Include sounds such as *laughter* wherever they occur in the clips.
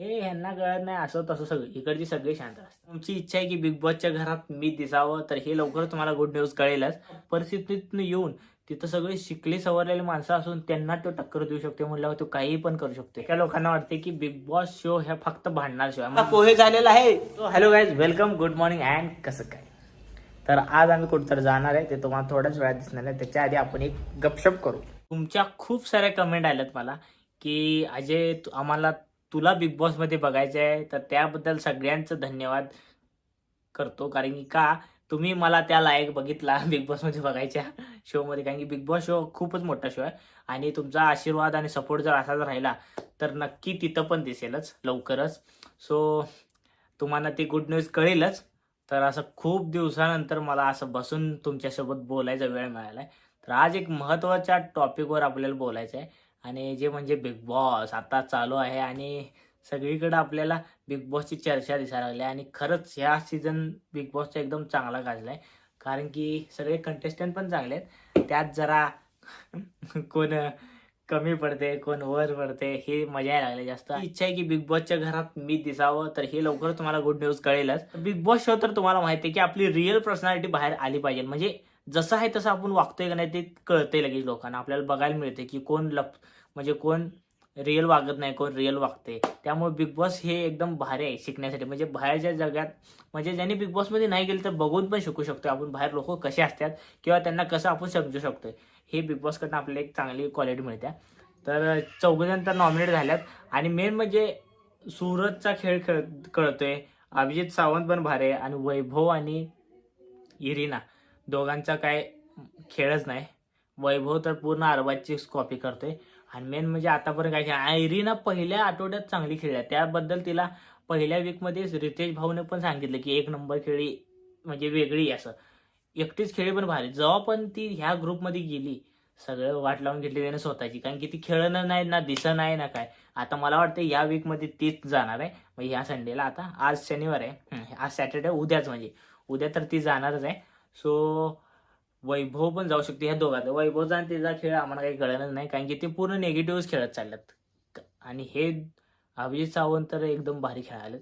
हे ह्यांना कळत नाही असं तसं सगळं. इकडची सगळे शांत असतात. तुमची इच्छा आहे की बिग बॉसच्या घरात मी दिसावं तर हे लवकरच तुम्हाला गुड न्यूज कळेलच. परिस्थितीतून येऊन तिथं सगळे शिकले सवरलेले माणसं असून त्यांना तो टक्कर देऊ शकते म्हणल्यावर तो काही पण करू शकतो एका लोकांना वाटते की बिग बॉस शो ह्या फक्त भांडणार शो आहे. पोहे झालेला आहे. Hello guys welcome good morning and कसं काय? तर आज आम्ही कुठं जाणार आहे ते तुम्हाला थोड्याच वेळात दिसणार आहे. त्याच्या आधी आपण एक गपशप करू. तुमच्या खूप साऱ्या कमेंट आल्यात मला की अजय तू- आम्हाला तुला बिग बॉसमध्ये बघायचं आहे तर त्याबद्दल सगळ्यांचं धन्यवाद करतो. कारण की का तुम्ही मला त्या लायक बघितला *laughs* बिग बॉसमध्ये बघायच्या शोमध्ये कारण की बिग बॉस शो खूपच मोठा शो आहे. आणि तुमचा आशीर्वाद आणि सपोर्ट जर असाच राहिला तर नक्की तिथं पण दिसेलच लवकरच. सो तुम्हाला ती गुड न्यूज कळेलच. तर असं खूप दिवसानंतर मला असं बसून तुमच्यासोबत बोलायचा वेळ मिळाला आहे तर आज एक महत्त्वाच्या टॉपिकवर आपल्याला बोलायचं आहे आणि जे म्हणजे बिग बॉस आता चालू आहे आणि सगळीकडे आपल्याला बिग बॉसची चर्चा दिसायला लागली आहे. आणि खरंच ह्या सीझन बिग बॉसचा एकदम चांगला गाजला आहे कारण की सगळे कंटेस्टंट पण चांगले आहेत. त्यात जरा *laughs* कोण कमी पडते कोण वर पडते हे मजा यायला लागली जास्त. इच्छा आहे की बिग बॉसच्या घरात मी दिसावं तर हे लवकर तुम्हाला गुड न्यूज कळेलच. बिग बॉस शो तर तुम्हाला माहिती आहे की आपली रिअल पर्सनॅलिटी बाहेर आली पाहिजे. म्हणजे जसं आहे तसं आपण वागतोय का नाही ते कळतंय लगेच लोकांना. आपल्याला बघायला मिळते की कोण लप म्हणजे कोण रिअल वागत नाही कोण रिअल वागते त्यामुळे बिग बॉस हे एकदम भारी आहे शिकण्यासाठी. म्हणजे बाहेरच्या जगात म्हणजे ज्यांनी बिग बॉसमध्ये नाही गेले तर बघून पण शिकू शकतो आपण बाहेर लोक कसे असतात किंवा त्यांना कसं आपण समजू शकतोय. हे बिग बॉसकडनं आपल्याला एक चांगली क्वालिटी मिळते. तर चौघजण तर नॉमिनेट झाल्यात. आणि मेन म्हणजे सुरतचा खेळ खेळ कळतोय. अभिजित सावंत पण भारी आहे. आणि वैभव आणि इरिना. दोघांचा काय खेळच नाही. वैभव तर पूर्ण अरबाजची कॉपी करतोय. आणि मेन म्हणजे आतापर्यंत काय खेळ आयरीनं पहिल्या आठवड्यात चांगली खेळल्या त्याबद्दल तिला पहिल्या वीकमध्येच रितेश भाऊने पण सांगितलं की एक नंबर खेळी म्हणजे वेगळी असं. एकटीच खेळी पण भारी. जेव्हा पण ती ह्या ग्रुपमध्ये गेली सगळं वाट लावून घेतली त्याने स्वतःची. कारण की ती खेळणं नाही ना दिसणं नाही ना काय. आता मला वाटतं या वीकमध्ये तीच जाणार आहे. मग ह्या संडेला आता आज शनिवार आहे. आज सॅटर्डे उद्याच म्हणजे. उद्या तर ती जाणारच आहे. सो वैभव पण जाऊ शकते ह्या दोघात वैभवचा आणि त्याचा खेळ आम्हाला काही कळणार नाही कारण की ते पूर्ण निगेटिव्हच खेळत चालल्यात. आणि हे अभिजित सावंत तर एकदम भारी खेळालेत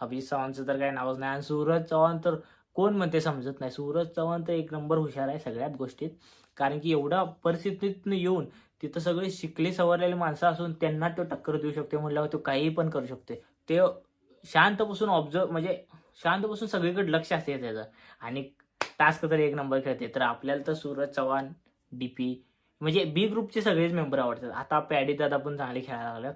अभिजित सावंतचं तर काही नावच नाही. आणि सूरज चव्हाण तर कोण म्हणते समजत नाही. सूरज चव्हाण तर एक नंबर हुशार आहे सगळ्यात गोष्टीत. कारण की एवढ्या परिस्थितीतून येऊन तिथं सगळे शिकले सवरलेले माणसं असून त्यांना तो टक्कर देऊ शकते म्हणल्यावर तो काही पण करू शकते. ते शांत बसून ऑब्झर्व म्हणजे शांत बसून सगळीकडे लक्ष असते त्याचं. आणि टास्क तर एक नंबर खेळते तर आपल्याला तर सूरज चव्हाण डीपी म्हणजे बी ग्रुपचे सगळेच मेंबर आवडतात. आता पॅडी दादा पण चांगले खेळायला लागल्यात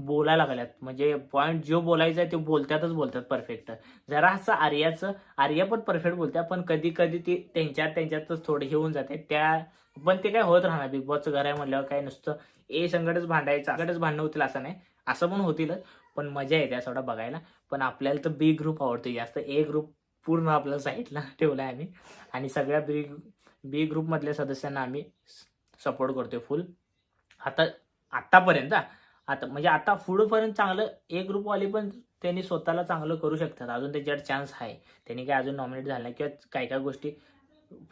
बोलायला लागल्यात. म्हणजे पॉईंट जो बोलायचा आहे ते बोलतातच बोलतात परफेक्ट जरा असं आर्याचं आर्या पण परफेक्ट बोलतात पण कधी कधी ते त्यांच्यात त्यांच्यातच थोडे होऊन जाते. त्या पण ते काय होत राहणार. बिग बॉसचं घर आहे म्हणल्यावर काय नुसतं ए संकटच भांडायचं संकटच भांडणं होतील असं नाही. असं पण होतीलच. पण मजा येते असं बघायला. पण आपल्याला तर बी ग्रुप आवडतो जास्त ए ग्रुप पूर्ण आपल्या साईडला *laughs* ठेवला आहे आम्ही. आणि सगळ्या बी बी ग्रुपमधल्या सदस्यांना आम्ही सपोर्ट करतोय फुल आता आत्तापर्यंत आता म्हणजे आता पुढंपर्यंत चांगलं ए ग्रुपवाले पण त्यांनी स्वतःला चांगलं करू शकतात. अजून त्याच्यावर चान्स आहे. त्यांनी काय अजून नॉमिनेट झालं किंवा काही काय गोष्टी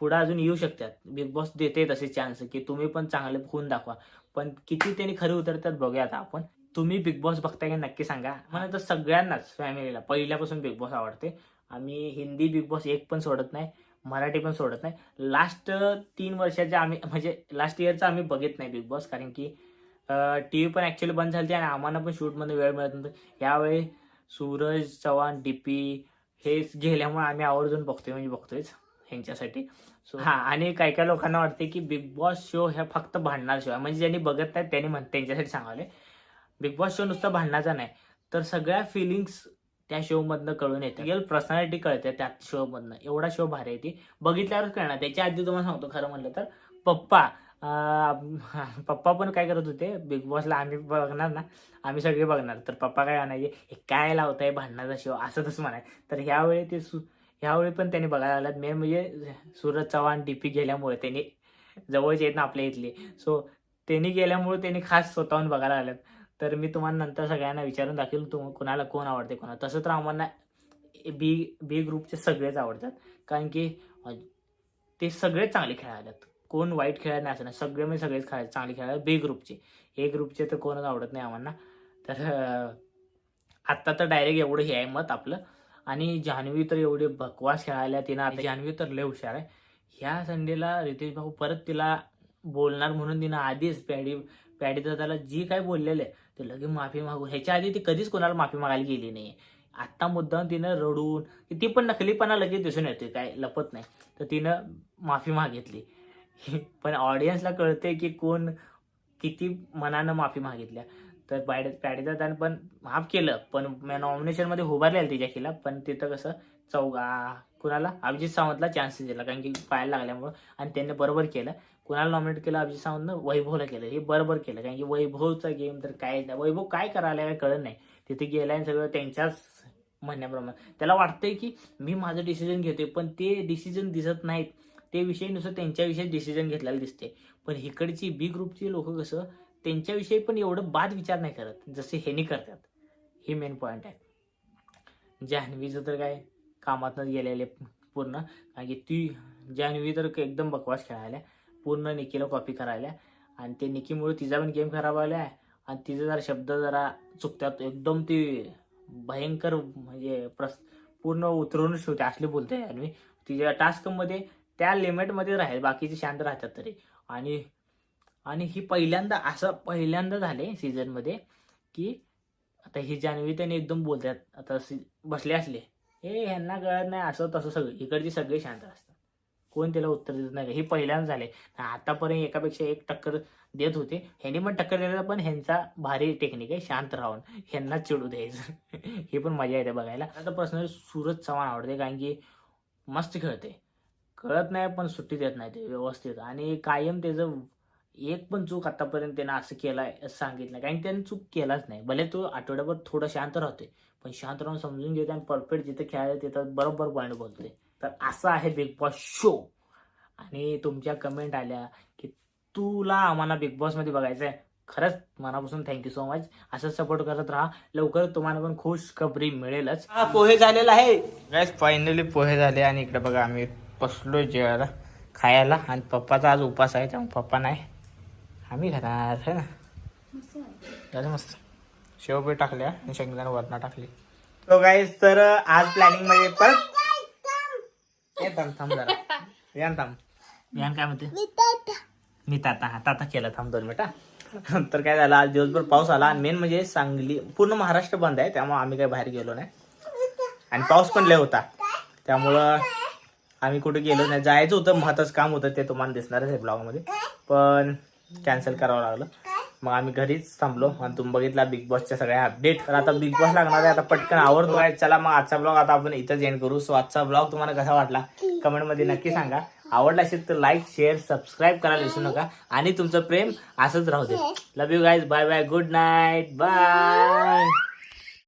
पुढं अजून येऊ शकतात. बिग बॉस देते तसे चान्स की तुम्ही पण चांगले होऊन दाखवा. पण किती त्यांनी खरे उतरतात बघूया आता आपण. तुम्ही बिग बॉस बघताय का नक्की सांगा. मला तर सगळ्यांनाच फॅमिलीला पहिल्यापासून बिग बॉस आवडते. आम्ही हिंदी बिग बॉस एक पण सोडत नाही मराठी पण सोडत नाही. लास्ट तीन वर्षाच्या आम्ही म्हणजे लास्ट इयरचा आम्ही बघत नाही बिग बॉस कारण की टी व्ही पण ॲक्च्युली बंद झाली आणि आम्हाला पण शूटमध्ये वेळ मिळत नव्हतं. यावेळी सूरज चव्हाण डी पी हेच गेल्यामुळे आम्ही आवर्जून बघतोय म्हणजे बघतोयच ह्यांच्यासाठी. सो हा आणि काही काही लोकांना वाटते की बिग बॉस शो ह्या फक्त भांडणार शो आहे. म्हणजे ज्यांनी बघत नाही त्यांनी म्हण त्यांच्यासाठी सांगावले बिग बॉस शो नुसता भांडणाचा नाही. तर सगळ्या फिलिंग्स त्या शोमधनं कळून येते. रिअल पर्सनॅलिटी कळते त्या शोमधनं एवढा शो भारी आहे ती. बघितल्यावरच कळणार. त्याच्या आधी तुम्हाला सांगतो खरं म्हणलं तर. पप्पा *laughs* पप्पा पण काय करत होते बिग बॉसला आम्ही बघणार ना आम्ही सगळे बघणार. तर पप्पा काय म्हणायचे हे काय लावताय भांडणाचा शो असं तसं म्हणाय तर ह्यावेळी ते सु ह्यावेळी पण त्यांनी बघायला लागल्यात. मेन म्हणजे सूरज चव्हाण डी पी गेल्यामुळे त्यांनी जवळचे आहेत ना आपल्या इथले. सो त्यांनी गेल्यामुळे त्यांनी खास स्वतःहून बघायला लागल्यात. तर मी तुम्हाला नंतर सगळ्यांना विचारून दाखवेल तुम कुणाला कोण आवडते कोणाला. तसं तर आम्हाला बी बी ग्रुपचे सगळेच आवडतात. कारण की ते सगळेच चांगले खेळायलात कोण वाईट खेळायला नाही असं नाही. सगळे म्हणजे सगळेच खेळायला चांगले खेळायला बी ग्रुपचे. ए ग्रुपचे तर कोणच आवडत नाही आम्हाला. तर अं, आता तर डायरेक्ट एवढं हे आहे मत आपलं. आणि जान्हवी तर एवढी बकवास खेळायला तिनं आता जान्हवी तर लय हुशार आहे. ह्या संडेला रितेश भाऊ परत तिला बोलणार म्हणून तिनं आधीच पॅडी पॅडी दादाला जी काय बोललेलं आहे ते लगेच माफी मागू. ह्याच्या आधी ती कधीच कोणाला माफी मागायला गेली नाही. आत्ता मुद्दाम तिनं रडून ती पण नकलीपणा लगेच दिसून येते काय लपत नाही. तर तिनं माफी मागितली. *laughs* पण ऑडियन्सला कळते की कोण किती मनानं माफी मागितल्या. तर पॅडी त्यानं पण माफ केलं पण नॉमिनेशनमध्ये उभारलेलं तिच्या खिलाफ. पण तिथं कसं चौगा कुणाला? अभिजित सावंतला चान्सेस दिला कारण की पाहायला लागल्यामुळं. आणि त्यांनी बरोबर केलं. कुणाला नॉमिनेट केलं अभिजित सावंतनं? वैभवला केलं. हे बरोबर केलं. कारण की वैभवचा गेम तर काय वैभव काय करायला काय कळत नाही. तिथे गेलाय आणि सगळं त्यांच्याच म्हणण्याप्रमाणे. त्याला वाटतंय की मी माझं डिसिजन घेतोय पण ते डिसिजन दिसत नाहीत. ते विषयी नुसतं त्यांच्याविषयी डिसिजन घेतलेलं दिसते पण इकडची बी ग्रुपची लोक कसं त्यांच्याविषयी पण एवढं बाद विचार नाही करत जसे हेनी करतात. हे मेन पॉईंट आहे. जान्हवीचं तर काय कामातनंच गेलेले पूर्ण. कारण की ती जान्हवी तर एकदम बकवास खेळायला पूर्ण निकीला कॉपी करायला आणि ते निकीमुळे तिचा पण गेम खराब आला आहे. आणि तिचा जरा शब्द जरा चुकतात एकदम ती भयंकर म्हणजे प्रस पूर्ण उतरूनच ठेवते. असले बोलते मी. तिच्या टास्कमध्ये त्या लिमिटमध्ये राहील. बाकीचे शांत राहतात तरी. आणि आणि ही पहिल्यांदा असं पहिल्यांदा झाले सीझनमध्ये की आता ही जान्हवी त्यांनी एकदम बोलतात आता सी बसले असले. हे ह्यांना कळत नाही. असं तसं सगळं. इकडचे सगळे शांत असतात. कोण त्याला उत्तर देत नाही. हे पहिल्यांदा झाले आतापर्यंत एकापेक्षा एक टक्कर देत होते. ह्यांनी पण टक्कर देतात पण ह्यांचा भारी टेक्निक आहे. शांत राहून. ह्यांना चिडू द्यायचं. *laughs* हे पण मजा येते बघायला. आता पर्सनली सूरज चव्हाण आवडते कारण की मस्त खेळते. कळत नाही पण सुट्टी देत नाही ते व्यवस्थित. आणि कायम त्याचं एक पण चूक आतापर्यंत त्यानं असं केलाय असं सांगितलं कारण की त्याने चूक केलाच नाही. भले तो आठवड्याभर थोडं शांत राहतोय पण शांत राहून समजून घेते आणि परफेक्ट जिथे खेळायला तिथं बरोबर पॉईंट बोलतोय तर असं आहे बिग बॉस शो आणि तुमच्या कमेंट आल्या की तुला आम्हाला बिग बॉसमध्ये बघायचं आहे खरंच मनापासून थँक्यू सो मच असं सपोर्ट करत राहा. लवकर तुम्हाला पण खुश खबरी मिळेलच. हा पोहे झालेला आहे. गॅस फायनली पोहे झाले आणि इकडे बघा आम्ही बसलोय जेवायला खायला. आणि पप्पाचा आज उपास आहे त्यामुळे पप्पा नाही. आम्ही खाणार है ना? झालं मस्त. शेवबी टाकल्या आणि शेंगदाणा वरणा टाकली. तो गाईज तर आज प्लॅनिंगमध्ये परत थांब थांब जरा. काय म्हणते? मी ताता हा ताता केला. थांब दोन मिनिटा तर काय झालं आज दिवसभर पाऊस आला. आणि मेन म्हणजे सांगली पूर्ण महाराष्ट्र बंद आहे. त्यामुळे आम्ही काही बाहेर गेलो नाही. आणि पाऊस पण लय होता. त्यामुळं आम्ही कुठे गेलो नाही. जायचं होतं महत्वाचं काम होतं ते तुम्हाला दिसणारच आहे ब्लॉगमध्ये पण कॅन्सल करावं लागलं. मग आम्ही घरीच थांबलो आणि तुम्ही बघितला बिग बॉसच्या सगळ्या अपडेट तर आता बिग बॉस लागणार आहे आता पटकन आवडतो आहे चला मग आजचा ब्लॉग आता आपण इथंच एंड करू. सो आजचा ब्लॉग तुम्हाला कसा वाटला? कमेंटमध्ये नक्की सांगा. आवडला असेल तर लाईक शेअर सबस्क्राईब करायला विसरू नका. आणि तुमचं प्रेम असंच राहू दे. Love you guys bye bye good night bye